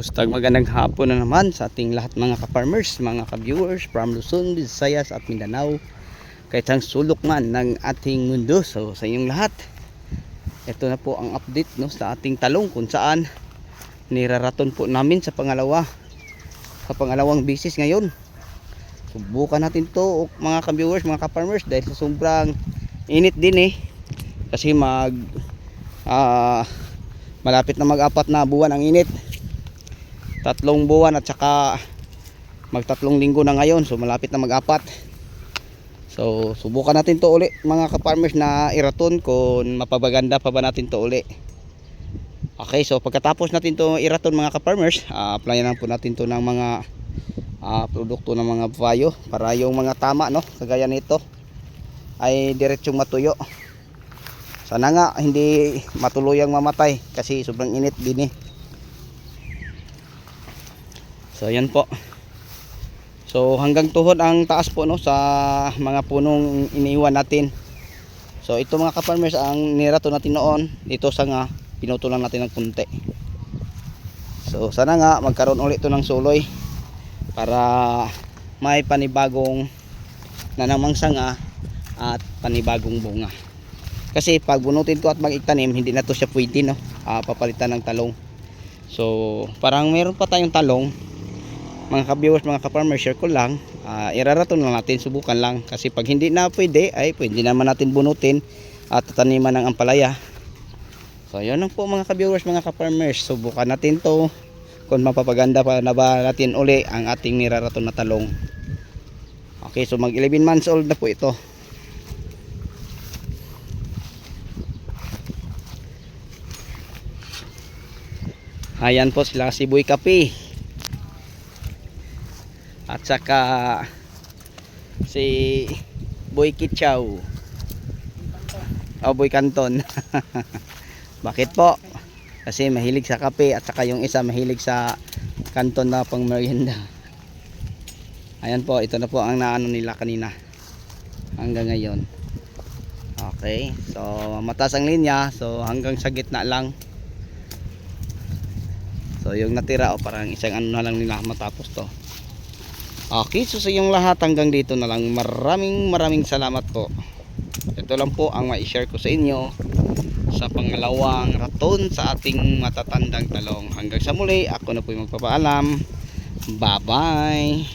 Gustag magandang hapon na naman sa ating lahat mga ka-farmers, mga ka-viewers from Luzon, Visayas at Mindanao. Kahit ang sulok man ng ating mundo. So sa inyong lahat, ito na po ang update no, sa ating talong kung saan niraraton po namin sa pangalawa. Sa pangalawang bisis ngayon. Subukan natin to mga ka-viewers, mga ka-farmers dahil sa sobrang init din eh. Kasi mag ah, malapit na mag-apat na buwan ang init tatlong buwan at saka magtatlong linggo na ngayon. So malapit na mag-apat. So subukan natin to uli mga ka-farmers na iraton kung mapabaganda pa ba natin to uli. Okay so pagkatapos natin to iraton mga ka-farmers uh, applyan lang po natin to ng mga ah, produkto ng mga vayo para yung mga tama no kagaya nito ay diretsong matuyo. Sana nga hindi matuluyang mamatay kasi sobrang init din eh So yan po. So hanggang tuhod ang taas po no sa mga punong iniiwan natin. So ito mga ka-farmers ang nirato natin noon. Dito sa nga pinutulan natin ng kunti. So sana nga magkaroon ulit to ng suloy para may panibagong nanamang sanga at panibagong bunga. Kasi pag bunutin ko at mag-iktanim, hindi na to siya pwede no. Ah, papalitan ng talong. So parang meron pa tayong talong mga ka-viewers, mga ka-farmer, share ko lang. Uh, iraraton lang natin, subukan lang. Kasi pag hindi na pwede, ay pwede naman natin bunutin at tataniman ng ampalaya. So, yun lang po mga ka-viewers, mga ka-farmers. Subukan natin to kung mapapaganda pa na ba natin uli ang ating niraraton na talong. Okay, so mag 11 months old na po ito. Ayan po sila si Boy Kapi at saka si Boy Kitchaw o Boy Canton. Bakit po? Kasi mahilig sa kape at saka yung isa mahilig sa kanton na pang merienda. Ayan po ito na po ang naano nila kanina. Hanggang ngayon. Okay so mataas ang linya. So hanggang sa gitna lang. So yung natira o parang isang ano na lang nila matapos to Okay, so sa inyong lahat hanggang dito na lang. Maraming maraming salamat po. Ito lang po ang ma-share ko sa inyo sa pangalawang raton sa ating matatandang talong. Hanggang sa muli, ako na po yung magpapaalam. Bye-bye!